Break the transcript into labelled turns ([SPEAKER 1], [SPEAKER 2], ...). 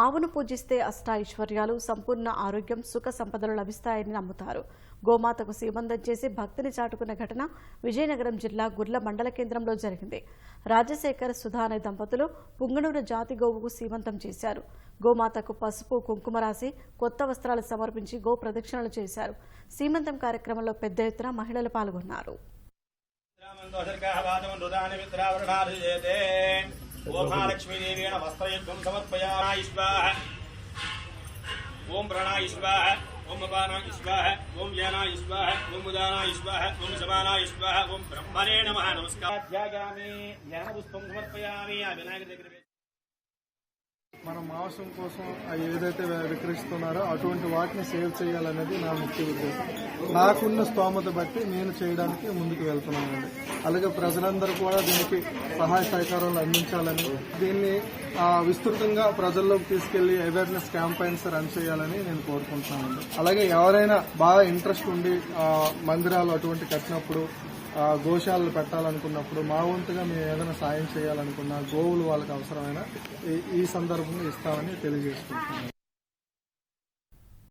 [SPEAKER 1] ఆవును పూజిస్తే అష్ట ఐశ్వర్యాలు సంపూర్ణ ఆరోగ్యం సుఖ సంపదలు లభిస్తాయని నమ్ముతారు. గోమాతకు సీమంతం చేసి భక్తిని చాటుకున్న ఘటన విజయనగరం జిల్లా గుర్ల మండల కేంద్రంలో జరిగింది. రాజశేఖర్ సుధా అనే దంపతులు పుంగనూరు జాతి గోవుకు సీమంతం చేశారు. గోమాతకు పసుపు కుంకుమ రాసి కొత్త వస్త్రాలు సమర్పించి గో ప్రదక్షిణలు చేశారు. సీమంతం కార్యక్రమంలో పెద్ద ఎత్తున మహిళలు పాల్గొన్నారు.
[SPEAKER 2] गोपालक्ष्मीदेवेन वस्त्रयज्ञं समर्पयामि स्वाहा। ॐ प्रणाय स्वाहा ॐ अपानाय स्वाहा ॐ ज्ञानाय स्वाहा ॐ उदानाय स्वाहा ॐ समानाय स्वाहा ॐ ब्रह्मणे नमः। नमस्कार। ध्यायामि, ज्ञानपुष्पं समर्पयामि विनायकदेवे
[SPEAKER 3] మన మాంసం కోసం ఏదైతే విక్రయిస్తున్నారో అటువంటి వాటిని సేవ్ చేయాలనేది నా ముఖ్య ఉద్దేశం. నాకున్న స్తోమత బట్టి నేను చేయడానికి ముందుకు వెళ్తున్నానండి. అలాగే ప్రజలందరూ కూడా దీనికి సహాయ సహకారాలు అందించాలని దీన్ని విస్తృతంగా ప్రజల్లోకి తీసుకెళ్ళి అవేర్నెస్ క్యాంపైన్స్ రన్ చేయాలని నేను కోరుకుంటున్నానండి. అలాగే ఎవరైనా బాగా ఇంట్రెస్ట్ ఉండి మందిరాలు అటువంటి కట్టినప్పుడు గోశాలలు పెట్టాలనుకున్నప్పుడు మా వంతుగా మేము ఏదైనా సాయం చేయాలనుకున్నా గోవులు వాళ్ళకి అవసరమైన ఈ- ఈ సందర్భంగా ఇస్తామని తెలియజేసుకుంటున్నాను.